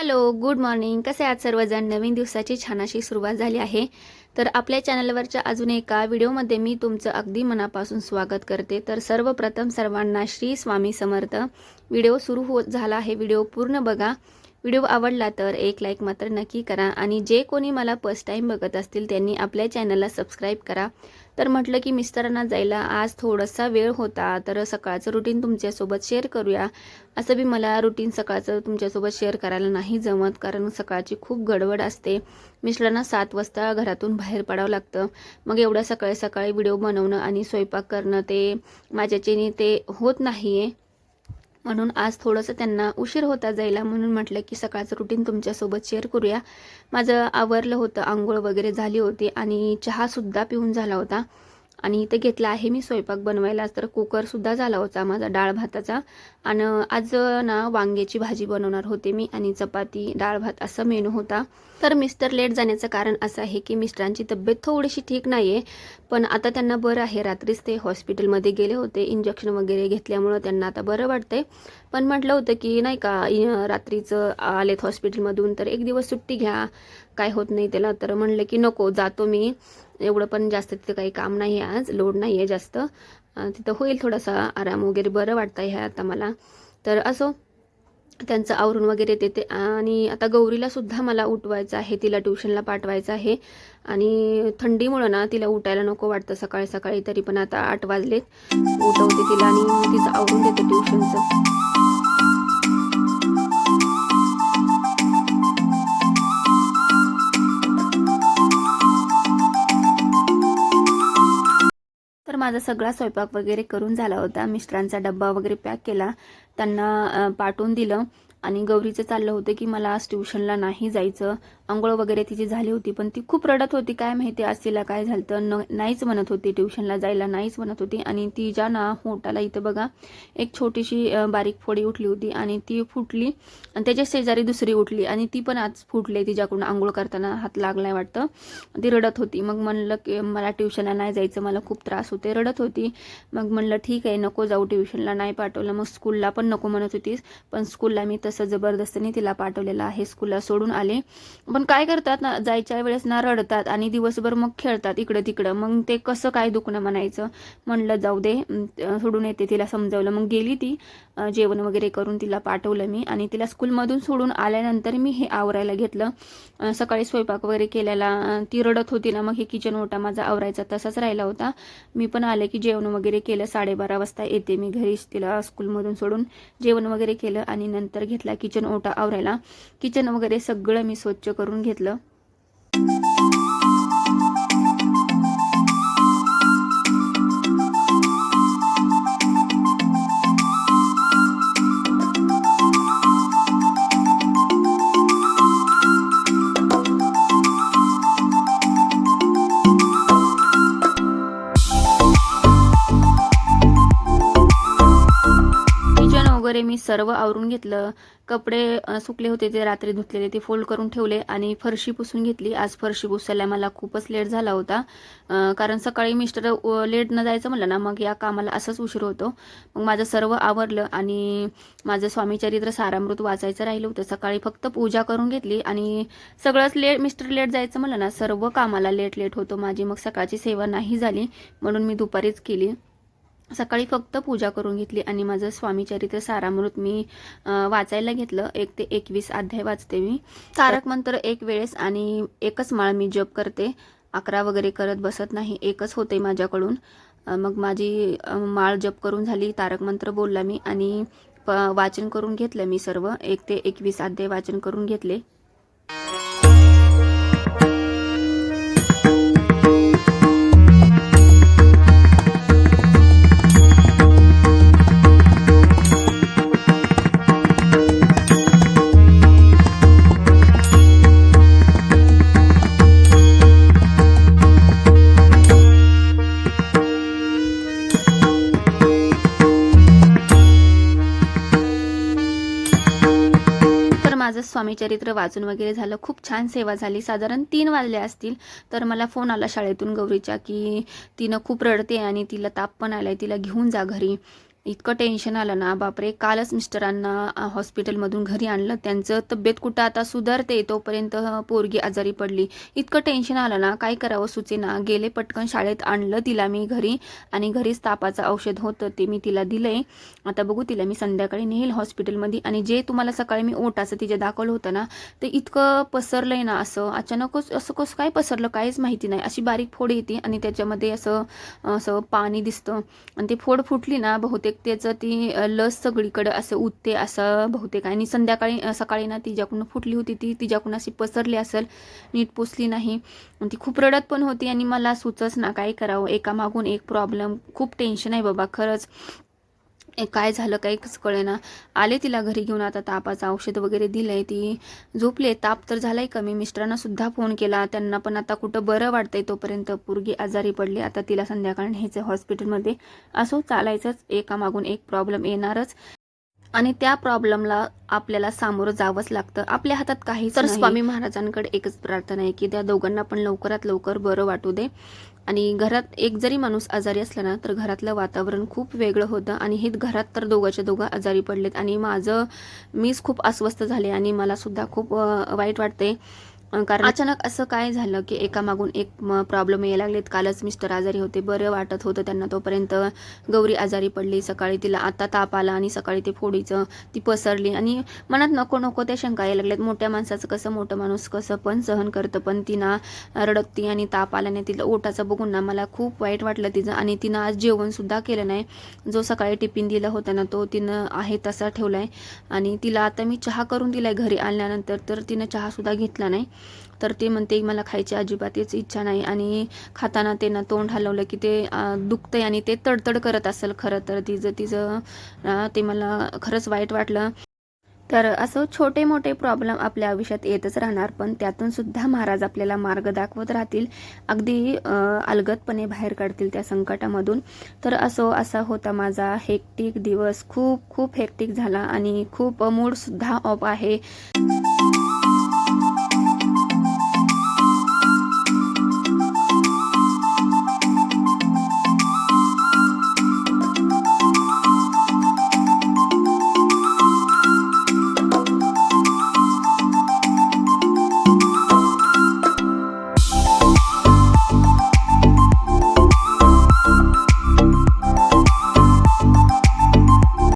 Hello good morning कसे आहात सर्वजण? नवीन दिवसाची छान अशी सुरुवात झाली आहे. तर आपल्या चॅनलवरच्या अजून एका व्हिडिओमध्ये मी तुमचं अगदी मनापासून स्वागत करते. तर सर्वप्रथम सर्वांना श्री स्वामी समर्थ. व्हिडिओ सुरू होत झाला आहे. व्हिडिओ पूर्ण बघा. व्हिडिओ आवडला तर एक लाईक मात्र नक्की करा आणि जे कोणी मला फर्स्ट टाईम बघत असतील त्यांनी आपल्या चॅनलला सबस्क्राईब करा. तर म्हटलं की मिस्टरांना जायला आज थोडासा वेळ होता तर सकाळचं रुटीन तुमच्यासोबत शेअर करूया. असं बी मला रुटीन सकाळचं तुमच्यासोबत शेअर करायला नाही जमत कारण सकाळची खूप गडबड असते. मिस्टरांना सात वाजता घरातून बाहेर पडावं लागतं. मग एवढ्या सकाळी सकाळी व्हिडिओ बनवणं आणि स्वयंपाक करणं ते माझ्याच्याने ते होत नाही आहे म्हणून आज थोडंसं त्यांना उशीर होता जायला म्हणून म्हटलं की सकाळचं रुटीन तुमच्यासोबत शेअर करूया. माझं आवरलं होतं आंघोळ वगैरे झाली होती आणि चहासुद्धा पिऊन झाला होता. आणि इथे घेतला आहे मी स्वयंपाक बनवायला. तर कुकरसुद्धा झाला होता माझा डाळ भाताचा. आणि आज ना वांग्याची भाजी बनवणार होते मी आणि चपाती डाळ भात असा मेनू होता. तर मिस्टर लेट जाण्याचं कारण असं आहे की मिस्टरांची तब्येत थोडीशी ठीक नाही आहे पण आता त्यांना बरं आहे. रात्रीच ते हॉस्पिटलमध्ये गेले होते. इंजेक्शन वगैरे घेतल्यामुळं त्यांना आता बरं वाटतंय. पण म्हटलं होतं की नाही का रात्रीचं आलेत हॉस्पिटलमधून तर एक दिवस सुट्टी घ्या. काय होत नाही त्याला. तर म्हणलं की नको जातो मी. एवढं पण जास्त तिथं काही काम नाही आहे आज लोड नाही आहे जास्त. तिथं होईल थोडासा आराम वगैरे बरं वाटतं आहे आता मला. तर असो त्यांचं आवरून वगैरे देते आणि आता गौरीला सुद्धा मला उठवायचं आहे तिला ट्युशनला पाठवायचं आहे. आणि थंडीमुळं ना तिला उठायला नको वाटतं सकाळी सकाळी तरी पण आता आठ वाजलेत. उठवते तिला आणि तिचं आवरून माझा सगळा स्वयंपाक वगैरे करून झाला होता. मिस्टरांचा डब्बा वगैरे पॅक केला. त्यांना पाठवून दिलं. आणि गौरीचं चाललं होतं की मला आज ट्युशनला नाही जायचं. आंघोळ वगैरे तिची झाली होती पण ती खूप रडत होती. काय माहिती आज तिला काय झालं तर न नाहीच म्हणत होती ट्युशनला जायला नाहीच म्हणत होती. आणि तिच्या ना होटाला इथं बघा एक छोटीशी बारीक फोडी उठली होती आणि ती फुटली आणि त्याच्या शेजारी दुसरी उठली आणि ती पण आज फुटली तिच्याकडून आंघोळ करताना हात लागलाय वाटतं. ती रडत होती. मग म्हणलं की मला ट्युशनला नाही जायचं मला खूप त्रास होते रडत होती. मग म्हणलं ठीक आहे नको जाऊ ट्युशनला नाही पाठवलं. मग स्कूलला पण नको म्हणत होतीस पण स्कूलला मी तसं जबरदस्तीने तिला पाठवलेलं आहे. स्कूलला सोडून आले. पण काय करतात ना जायच्या वेळेस ना रडतात आणि दिवसभर मग खेळतात इकडं तिकडं. मग ते कसं काय दुखणं म्हणायचं? म्हणलं जाऊ दे सोडून येते तिला समजावलं. मग गेली ती जेवण वगैरे करून तिला पाठवलं मी आणि तिला स्कूलमधून सोडून आल्यानंतर मी हे आवरायला घेतलं. सकाळी स्वयंपाक वगैरे केलेला ती रडत होती ना मग हे किचन ओटा माझा आवरायचा तसाच राहिला होता. मी पण आले की जेवण वगैरे केलं साडेबारा वाजता येते मी घरीच तिला स्कूलमधून सोडून. जेवण वगैरे केलं आणि नंतर घेतला किचन ओटा आवरायला. किचन वगैरे सगळं मी स्वच्छ करून करून घेतलं. वगैरे मी सर्व आवरून घेतलं. कपडे सुकले होते ते रात्री धुतलेले ते फोल्ड करून ठेवले आणि फरशी पुसून घेतली. आज फरशी पुसायला मला खूपच लेट झाला होता. कारण सकाळी मिस्टर लेट न जायचं म्हणलं ना मग या कामाला असंच उशीर होतो. मग माझं सर्व आवरलं आणि माझं स्वामीचरित्र सारामृत वाचायचं राहिलं होतं. सकाळी फक्त पूजा करून घेतली आणि सगळंच लेट मिस्टर लेट जायचं म्हणलं ना सर्व कामाला लेट लेट होतो. माझी मग सकाळची सेवा नाही झाली म्हणून मी दुपारीच केली. सकाळी फक्त पूजा करून घेतली आणि माझं स्वामीचरित्र सारामृत मी वाचायला घेतलं. एक ते एकवीस अध्याय वाचते मी. तारक मंत्र एक वेळेस आणि एकच माळ मी जप करते. अकरा वगैरे करत बसत नाही. एकच होते माझ्याकडून. मग माझी माळ जप करून झाली. तारक मंत्र बोलला मी आणि प वाचन करून घेतलं मी सर्व. एक ते एकवीस अध्याय वाचन करून घेतले. स्वामीचरित्र वाचून वगैरे झालं. खूप छान सेवा झाली. साधारण तीन वाजले असतील तर मला फोन आला शाळेतून गौरीच्या की तिनं खूप रडते आणि तिला ताप पण आलाय तिला घेऊन जा घरी. इतकं टेन्शन आलं ना बापरे कालच मिस्टरांना हॉस्पिटलमधून घरी आणलं. त्यांचं तब्येत कुठं आता सुधारते तोपर्यंत पोरगी आजारी पडली. इतकं टेन्शन आलं ना काय करावं सुचेना. गेले पटकन शाळेत आणलं तिला मी घरी आणि घरीच तापाचं औषध होतं ते मी तिला दिलंय. आता बघू तिला मी संध्याकाळी नेईल हॉस्पिटलमध्ये आणि जे तुम्हाला सकाळी मी ओटाचं तिचे दाखवलं होतं ना ते इतकं पसरलंय ना असं. अचानकच असं कसं काय पसरलं काहीच माहिती नाही. अशी बारीक फोड येते आणि त्याच्यामध्ये असं असं पाणी दिसतं. आणि ती फोड फुटली ना बहुतेक त्याचं ती लस सगळीकडे असं उठते असं बहुतेक. आणि संध्याकाळी सकाळी ना तिच्याकडून फुटली होती ती तिच्याकडून अशी पसरली असेल नीट पुसली नाही. आणि ती खूप रडत पण होती आणि मला सुचच ना काय करावं? एकामागून एक प्रॉब्लेम खूप टेन्शन आहे बाबा खरंच. काय झालं काहीच कळेना. आले तिला घरी घेऊन आता तापाचं औषध वगैरे दिलंय ती. झोपले ताप तर झालाय कमी. मिस्टरांना सुद्धा फोन केला. त्यांना पण आता कुठं बरं वाटतंय तोपर्यंत. पोरगी आजारी पडली. आता तिला संध्याकाळ न्यायचं हॉस्पिटलमध्ये. असो चालायचंच. एकामागून एक प्रॉब्लेम येणारच. आणि त्या प्रॉब्लेमला आपल्याला सामोरं जावंच लागतं. आपल्या हातात काहीच तर स्वामी महाराजांकडे एकच प्रार्थना आहे की त्या दोघांना पण लवकरात लवकर बरं वाटू दे. आणि घरात एक जरी माणूस आजारी असला ना तर घरातलं वातावरण खूप वेगळं होतं. आणि हे घरात तर दोघांच्या दोघं आजारी पडलेत. आणि माझं मीच खूप अस्वस्थ झाले आणि मला सुद्धा खूप वाईट वाटते कारण अचानक असं काय झालं की एकामागून एक प्रॉब्लेम यायला लागलेत. कालच मिस्टर आजारी होते. बरं वाटत होतं त्यांना तोपर्यंत. गौरी आजारी पडली. सकाळी तिला आता ताप आला आणि सकाळी ते फोडीचं ती पसरली. आणि मनात नको नको त्या शंका यायला लागल्यात. मोठ्या माणसाचं कसं मोठं माणूस कसं पण सहन करतं. पण तिनं रडकती आणि ताप आल्याने तिला ओटाचं बघून ना मला खूप वाईट वाटलं तिचं. आणि तिनं आज जेवणसुद्धा केलं नाही. जो सकाळी टिफिन दिला होता ना तो तिनं आहे तसा ठेवला आहे आणि तिला आता मी चहा करून दिला आहे घरी आणल्यानंतर तर तिनं चहासुद्धा घेतला नाही. तर ती म्हणते मला खायची अजिबातच इच्छा नाही. आणि खाताना ते ना तोंड हलवलं की ते दुखतंय आणि ते तडतड करत असेल खरं तर. तिचं तिचं ते मला खरंच वाईट वाटलं. तर असं छोटे मोठे प्रॉब्लेम आपल्या आयुष्यात येतच राहणार पण त्यातून सुद्धा महाराज आपल्याला मार्ग दाखवत राहतील. अगदी अं, अलगदपणे बाहेर काढतील त्या संकटामधून. तर असो असा होता माझा हेक्टिक दिवस. खूप खूप हेक्टिक झाला आणि खूप मूडसुद्धा ऑफ आहे.